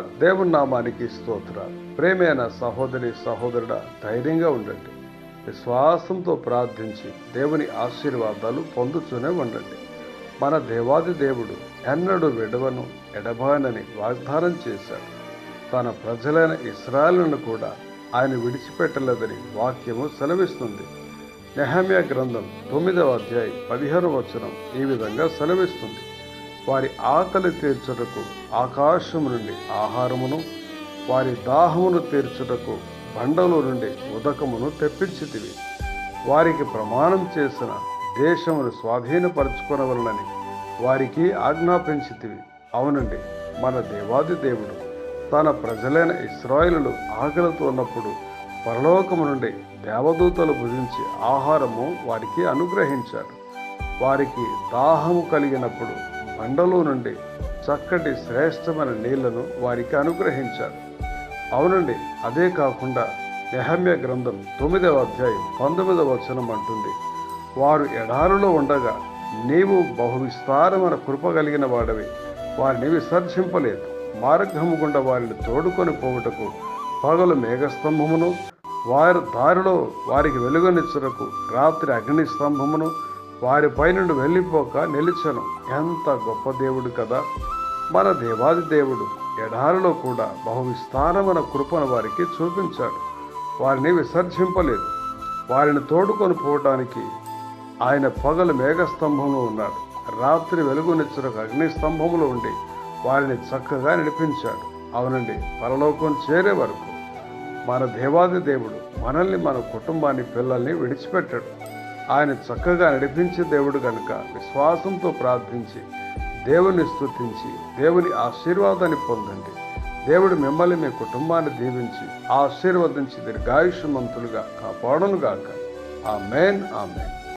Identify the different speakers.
Speaker 1: దేవుని నామానికి స్తోత్ర ప్రేమైన సహోదరి సహోదరుడ ధైర్యంగా ఉండండి. విశ్వాసంతో ప్రార్థించి దేవుని ఆశీర్వాదాలు పొందుతూనే ఉండండి. మన దేవాది దేవుడు ఎన్నడూ విడవను ఎడబానని వాగ్దానం చేశాడు. తన ప్రజలైన ఇస్రాయలను కూడా ఆయన విడిచిపెట్టలేదని వాక్యము సెలవిస్తుంది. నెహమ్య గ్రంథం తొమ్మిదవ అధ్యాయం పదిహేను వచనం ఈ విధంగా సెలవిస్తుంది. వారి ఆకలి తీర్చుటకు ఆకాశము నుండి ఆహారమును వారి దాహమును తీర్చుటకు బండలు నుండి ఉదకమును తెప్పించితివి. వారికి ప్రమాణం చేసిన దేశమును స్వాధీనపరచుకొనవలనని వారికి ఆజ్ఞాపించితివి. అవునండి మన దేవాది దేవుడు తన ప్రజలైన ఇస్రాయిలు ఆకలితో ఉన్నప్పుడు పరలోకము నుండి దేవదూతలు భుజించి ఆహారము వారికి అనుగ్రహించాడు వారికి దాహము కలిగినప్పుడు బండలో నుండి చక్కటి శ్రేష్టమైన నీళ్ళను వారికి అనుగ్రహించారు. అవునండి అదే కాకుండా నెహమ్య గ్రంథం తొమ్మిదవ అధ్యాయం పంతొమ్మిదవ వచనం అంటుంది వారు ఎడారులో ఉండగా నీవు బహు విస్తారమైన కృప కలిగిన వాడవి. వారిని విసర్జింపలేదు. మార్గము గుండా వారిని తోడుకొని పోవుటకు పగలు మేఘస్తంభమును వారి దారిలో వారికి వెలుగునిచ్చుటకు రాత్రి అగ్ని స్తంభమును వారి పైనుండి వెళ్ళిపోక నిలిచను. ఎంత గొప్ప దేవుడు కదా! మన దేవాది దేవుడు ఎడారిలో కూడా బహువిస్తారమైన కృపను వారికి చూపించాడు. వారిని విసర్జింపలేదు. వారిని తోడుకొని పోవటానికి ఆయన పగలు మేఘస్తంభంలో ఉన్నాడు. రాత్రి వెలుగునిచ్చరకు అగ్నిస్తంభంలో ఉండి వారిని చక్కగా నడిపించాడు. అవునండి పరలోకం చేరే వరకు మన దేవాది దేవుడు మనల్ని మన కుటుంబాన్ని పిల్లల్ని విడిచిపెట్టాడు. ఆయన చక్కగా నడిపించే దేవుడు కనుక విశ్వాసంతో ప్రార్థించి దేవుని స్థుతించి దేవుని ఆశీర్వాదాన్ని పొందండి. దేవుడు మిమ్మల్ని మీ కుటుంబాన్ని దీవించి ఆశీర్వదించి దీర్ఘాయుష్మంతులుగా కాపాడనుగాక. ఆ మేన్ ఆ మేన్